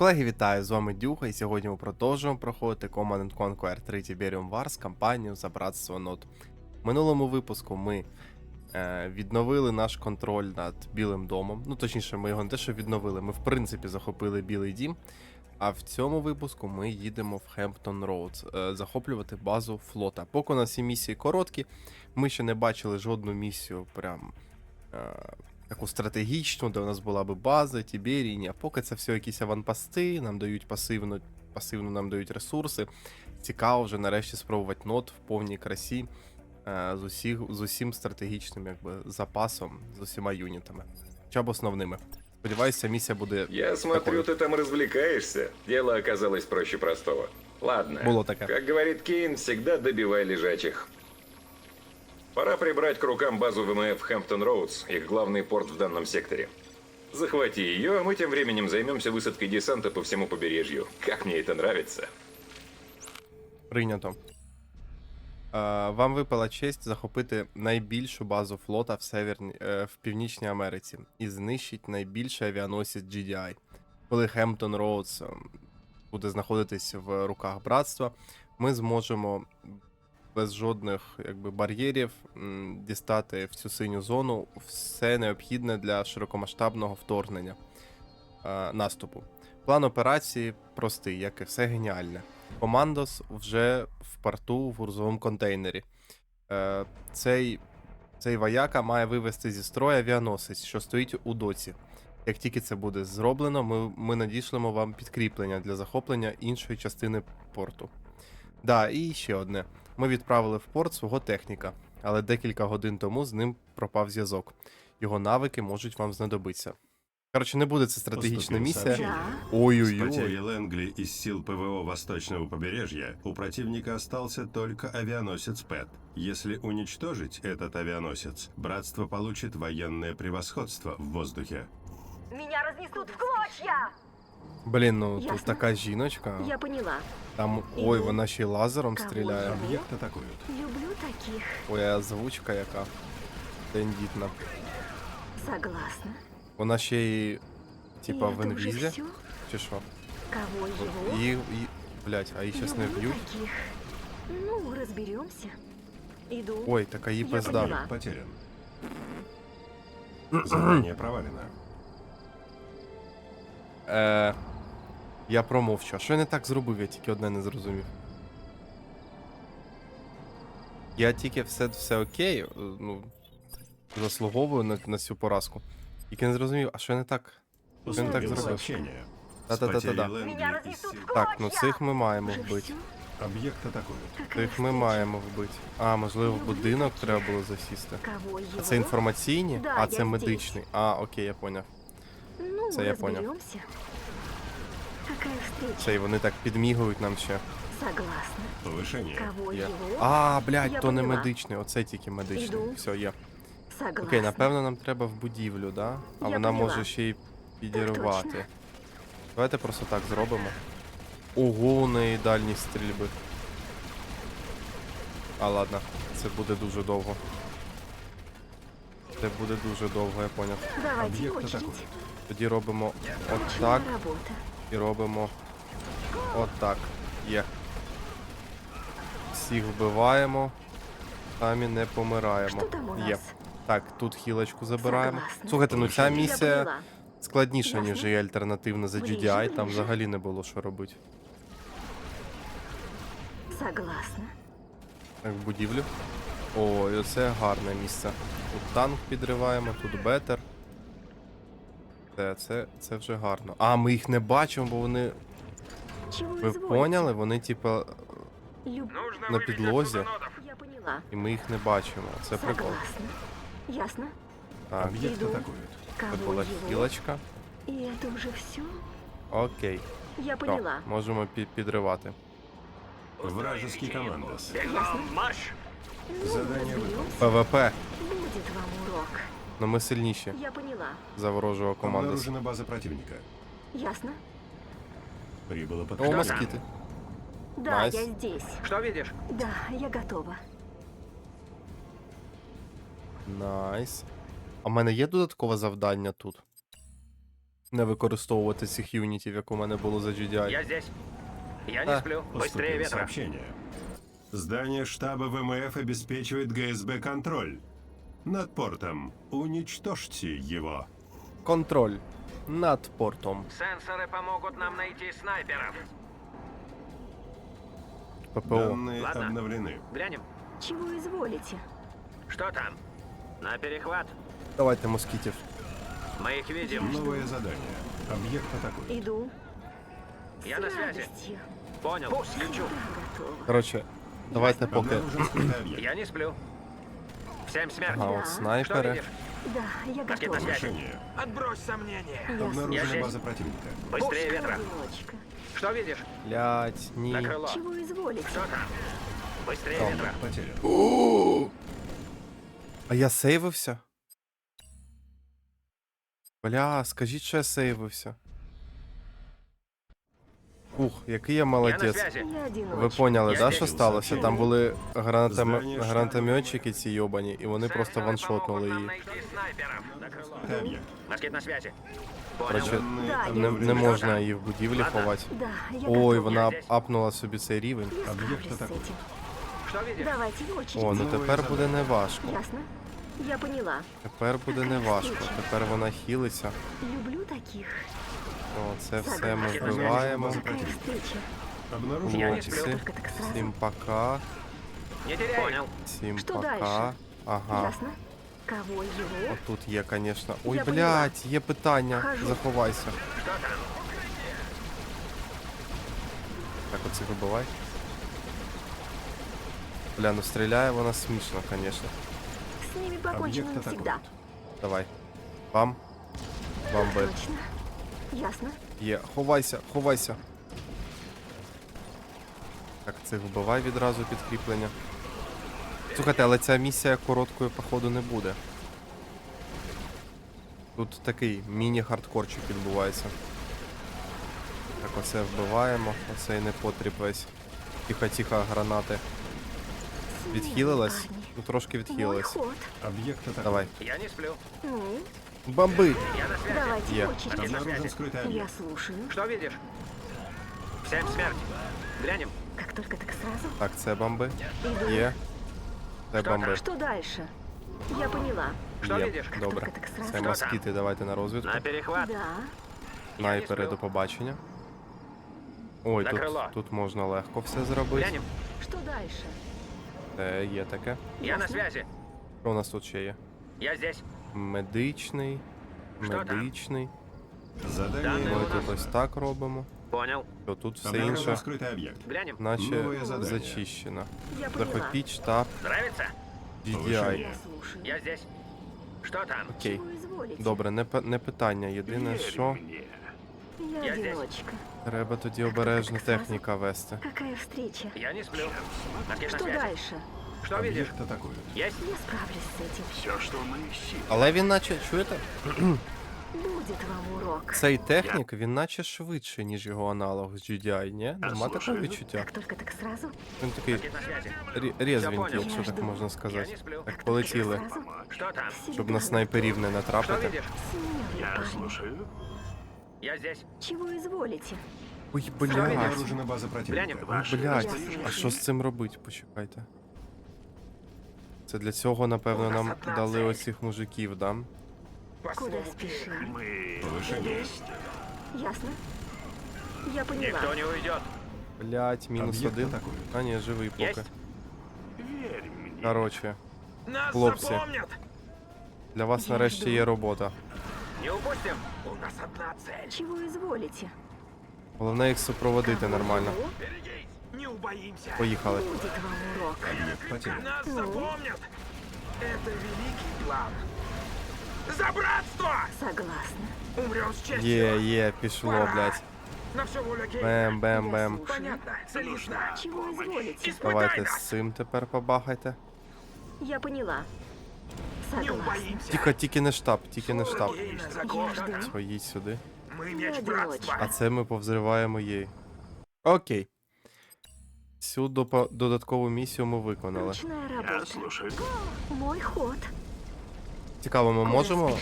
Колеги, вітаю! З вами Дюха, і сьогодні ми продовжуємо проходити Command Conquer 3 Tiberium Wars кампанію за братство нот. В минулому випуску ми е, відновили наш контроль над Білим домом. Ну, точніше, ми його не те, що відновили, ми в принципі захопили Білий дім. А в цьому випуску ми їдемо в Хемптон Роуд е, захоплювати базу флота. Поки у нас всі місії короткі, ми ще не бачили жодну місію прям. Е, таку стратегічну, де у нас була би база, Тіберії, ні, а поки це все якісь аванпости, нам дають пасивно, пасивно нам дають ресурси. Цікаво вже нарешті спробувати нот в повній красі е, з, усіх, з усім стратегічним якби, запасом, з усіма юнітами. Хоча б основними. Сподіваюся, місія буде. Я смотрю, ты там развлекаешься. Дело оказалось проще простого. Ладно. Было такое. Как говорит Кейн, всегда добивай лежачих. Пора прибрать к рукам базу ВМФ Хэмптон Роудс, их главный порт в данном секторе. Захвати ее, а мы тем временем займемся высадкой десанта по всему побережью. Как мне это нравится. Прийнято. Е, вам випала честь захопити найбільшу базу флота в, Северні, е, в Північній Америці і знищить найбільший авіаносець GDI. Коли Хемптон Роудс ем, буде знаходитись в руках братства, ми зможемо без жодних якби, бар'єрів дістати в цю синю зону все необхідне для широкомасштабного вторгнення е, наступу. План операції простий, як і все геніальне. Командос вже в порту в грузовому контейнері. Е, цей, цей вояка має вивести зі строю авіаносець, що стоїть у доці. Як тільки це буде зроблено, ми, ми надішлемо вам підкріплення для захоплення іншої частини порту. Да, і ще одне. Ми відправили в порт свого техніка, але декілька годин тому з ним пропав зв'язок. Його навики можуть вам знадобитися. Коротше, не буде це стратегічна Поступило місія. сообщение. Да. С Ой-ой-ой. потерей Лэнгли из сил ПВО Восточного побережья у противника остался только авианосец ПЭТ. Если уничтожить этот авианосец, братство получит военное превосходство в воздухе. Меня разнесут в клочья! Блін, ну тут Ясно. така жіночка. Я поняла. Там. Ой, Іду. вона ще й лазером Кого стріляє. я? Объект атакуют. Люблю таких. Ой, а озвучка яка. Тендітна. Согласна. Вона ще й. Типа И в это уже інвізі? всё? Чи що? Кого его? Її. її... Блять, а її щас не Люблю б'ють. таких. Ну, разберемся. Иду. Ой, така її Я пизда. поняла. Объект потерян. Задание провалено. Е, я промовчу. А що я не так зробив, я тільки одне не зрозумів. Я тільки все, все окей, е, ну, заслуговую на, на цю поразку. Тільки не зрозумів, а що я не так? Він так Поступило зробив. сообщение. С Та-та-та-та-та. потерей Меня Лэнгли из разнесут сил... в Так, ну клочья! цих ми маємо Уже вбити. всё? Объект атакуют. Какая Цих ми встреча? маємо вбити. А, можливо, в Люблю будинок таких. треба було засісти. Кого его? А це інформаційні, Да, а я це здесь. медичний. А, окей, я поняв. Ну, Це я понял. Какая встреча? Це й вони так підмігують нам ще. Согласна. Повышение. Кого Є. его? А, блядь, Я то не поняла. медичний, оце тільки медичний. Іду. Все, є. Согласна. Окей, напевно, нам треба в будівлю, да? А Я вона поняла. може ще й підірвати. точно. Давайте просто так зробимо. Ого, у неї дальність стрільби. А, ладно, це буде дуже довго. Це буде дуже довго, я поняв. Давайте Объект очередь. атакуют. Тоді робимо Отличная отак работа. І робимо отак. Є. Всіх вбиваємо. Самі не помираємо. Є. Так, тут хілочку забираємо. Слухайте, ну ця місія складніша, ніж і альтернативна за GDI, там взагалі не було що робити. Согласна. Так, в будівлю. О, і оце гарне місце. Тут танк підриваємо, тут бетер. Це, це, це вже гарно. А, ми їх не бачимо, бо вони. Ви поняли? Вони, типа, Люб... на підлозі, Я поняла. і ми їх не бачимо. Це прикол. Ясно. Так, Объект Иду. атакуют. це була хілочка. И это уже все? Окей. Я поняла. можемо пі- підривати. Вражеский командос. Ну, Задание разберемся. ПВП. Будет вам урок. Ну ми сильніші Я поняла. за ворожого команди. Обнаружена база противника. Ясно? Прибыло О, москіти. Да, Найс. я здесь. Что видишь? Да, я готова. Найс. А в мене є додаткове завдання тут? Не використовувати цих юнітів, як у мене було за GDI. Я здесь. Я не А. сплю. Быстрее Поступило ветра. сообщение. Здание штаба ВМФ обеспечивает ГСБ контроль. Над портом. Уничтожьте его. Контроль над портом. Сенсоры помогут нам найти снайперов. ППО. Данные Ладно. обновлены. Глянем. Чего изволите? Что там? На перехват. Давайте москітів. Мы их видим. Новое задание. Объект атакует. Иду. Я С на связи. радостью. Понял. Лечу. Да, готова. Коротше, давайте поки. Обнаружен скрытый объект. Я не сплю. Всем смерть. Ага, от Да. Что снайпери. видишь? Да, я готова. Решение. Отбрось сомнения. Обнаружена база противника. Быстрее ветра. одиночка. Что видишь? Блять, На ні. крыло. Чего изволите? Что там? Быстрее Там. ветра. Потерян. А я сейвився? Бля, скажіть, що я сейвився. Ух, який я Я на молодець. связи. Я одиночка. Ви поняли, Я да, здесь. що сталося? Там були гранатами... Здання штабу. гранатометчики ці йобані, і вони просто Сенсоры ваншотнули помогут нам її. найти снайперов. На крыло. Скрытый объект. Москит на связи. Понял. Коротше, Данные Да, я не, обновлены. не можна її в будівлі Ладно. ховати. Да, я Ой, готова. вона Я здесь. апнула собі цей рівень. Я Объект справлюсь с атакует. этим. Что видишь? Давайте в очередь. О, ну Нове тепер завдання. буде не важко. Ясно? Я поняла. Тепер буде не важко. Тепер вона хілиться. Люблю таких. О, це все ми Согласна. вбиваємо. Какая встреча. Обнаружен Я не Хлопці, сплю. Только так сразу. всім пока. Не теряй. Понял. Всім Що пока. дальше? Ага. Ясно? Кого его? Отут є, звісно. Ой, Я поняла. блядь, є питання. Хожу. Заховайся. Что там? Так, оце вибивай. Бля, ну стріляє вона смішно, звісно. С ними покончено Объект навсегда. атакует. Давай. Бам. Бамбель. Точно. Ясно? Є. Ховайся, ховайся. Так, цих вбивай відразу підкріплення. Слухайте, але ця місія короткою, походу, не буде. Тут такий міні-хардкорчик відбувається. Так, оце вбиваємо, оцей непотріб весь. Тихо-тихо, гранати. Відхилилась? Ну трошки відхилилась. Объект. Давай. Я не сплю. Ну, Бомби! Я на связи. давайте Я. в очередь. Один. Обнаружен скрытый Я объект. слушаю. Что видишь? Всем смерть. Глянем. Как только так сразу. Так, це бомби. Иду. Є. Це Що бомби. Что дальше? Я поняла. Что Є. видишь? Как Добре. только так сразу. Це Що москіти, давайте на розвідку. На перехват. Да. Снайпери сплю. до побачення. Ой, На тут, крило. тут можна легко все зробити. Глянем. Что дальше? Е, є таке. Я на Ясно. связи. Що у нас тут ще є? Я здесь. Медичний. Що там? Медичний. Задание Данные Ми у тут нас. ось так робимо. Понял. Що тут все Обнаружен інше, скрытый объект. Глянем. наче Нове задання. зачищено. Я поняла. Захопіть штаб Нравится? GDI. Повишення. Я слушаю. Я здесь. Что там? Окей. Чего изволите? Добре, не, пе- не питання. Єдине, що Я, Я здесь. одиночка. треба тоді Так, обережно так, сразу. техніка вести. Какая встреча? Я не сплю. Москит на Что связи. дальше? Что видишь? Объект атакует. Есть? Я справлюсь с этим. Але він наче, чуєте? Будет вам урок. Цей технік, він наче швидше, ніж його аналог з GDI, ні? Нема такого відчуття. Как только так сразу. Він такий Москит на связи. рі- рєзвенький, понял. якщо так можна Я не сказати. сплю. Так Как только полетіли, так сразу. Что там? щоб на снайперів не Что натрапити. видишь? Смелые парни. Я здесь. Чего изволите? Ой, Що блядь. Обнаружена база Глянем. противника. Ой, блядь. Ясно. А що з цим робити? Почекайте. Це для цього, напевно, нам дали оцих мужиків, да? Куда спешим? Повышение. Ясно? Я поняла. Никто не уйдет. Блять, мінус Об'єкт один. атакують. А ні, живий поки. Есть? Короче, Нас Хлопці. запомнят. для вас Я нарешті жду. є робота. Не упустим. У нас одна цель. Чего изволите? Головне їх супроводити Кого нормально. его? Берегись. Не убоимся. Поїхали. Будет вам урок. Объект потерян. Нас Ну? запомнят. Это великий план. За братство! Согласна. Умрем с честью. Є, є, пішло, блять. На все воля Гейна. Бем, бем, Я бем. слушаю. Понятно. Целишно. Чего изволите? Давайте Испытай з нас. цим тепер побахайте. Я поняла. Не Согласна. убоимся. Тихо, тільки не штаб, тільки не штаб. Гейна Я закон. жду. Поїдь сюди. Мы Я меч одиночка. братства. А це ми повзриваємо їй. Окей. Цю допо- додаткову місію ми виконали. Ручная работа. Мой ход. Цікаво, ми можемо.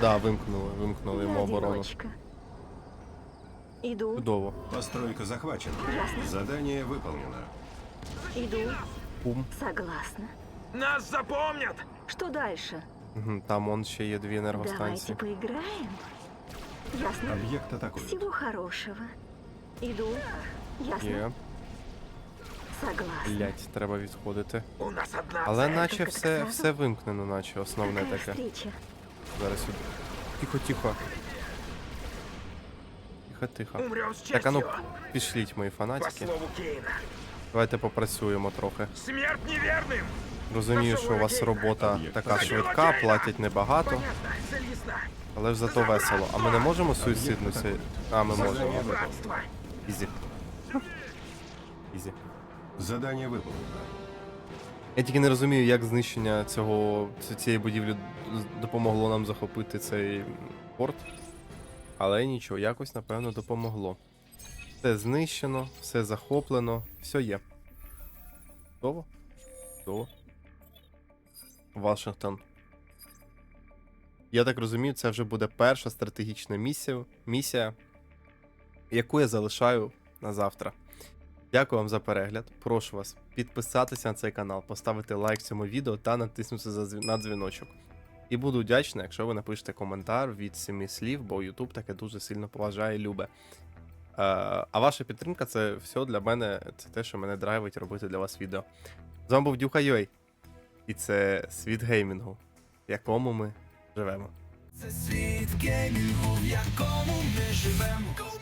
Да, вимкнули, вимкнули Я йому оборону. одиночка. Иду, Чудово. Постройка захвачена. Ясно. Задание выполнено. иду. Пум. Согласна. Нас запомнят! Что дальше? Мгм, Там он ще є дві Давайте енергостанції. поиграем. Ясно. Объект атакуют. Всего хорошего. Иду. Ясно. Є. Согласна. Блять, треба відходити. У нас одна Але наче все, все вимкнено, наче основне таке. Зараз сюди. Тихо, тихо. Тихо, тихо. Так, а ну пішліть, мої фанатики. Давайте попрацюємо трохи. Розумію, що у вас робота така швидка, платять небагато, але ж зато весело. А ми не можемо суїцидну сі... А, ми можемо. Ізі. Ізі. Задание выполнено. Я тільки не розумію, як знищення цього цієї будівлі допомогло нам захопити цей порт. Але нічого, якось напевно допомогло. Все знищено, все захоплено, все є. Готово? Готово. Вашингтон. Я так розумію, це вже буде перша стратегічна місія, місія, яку я залишаю на завтра. Дякую вам за перегляд. Прошу вас підписатися на цей канал, поставити лайк цьому відео та натиснути на дзвіночок. І буду вдячний, якщо ви напишете коментар від семи слів, бо YouTube таке дуже сильно поважає і любе. Е, а ваша підтримка це все для мене, це те, що мене драйвить робити для вас відео. З вами був Дюха Йой. І це світ геймінгу, в якому ми живемо. Це світ геймінгу, в якому ми живемо.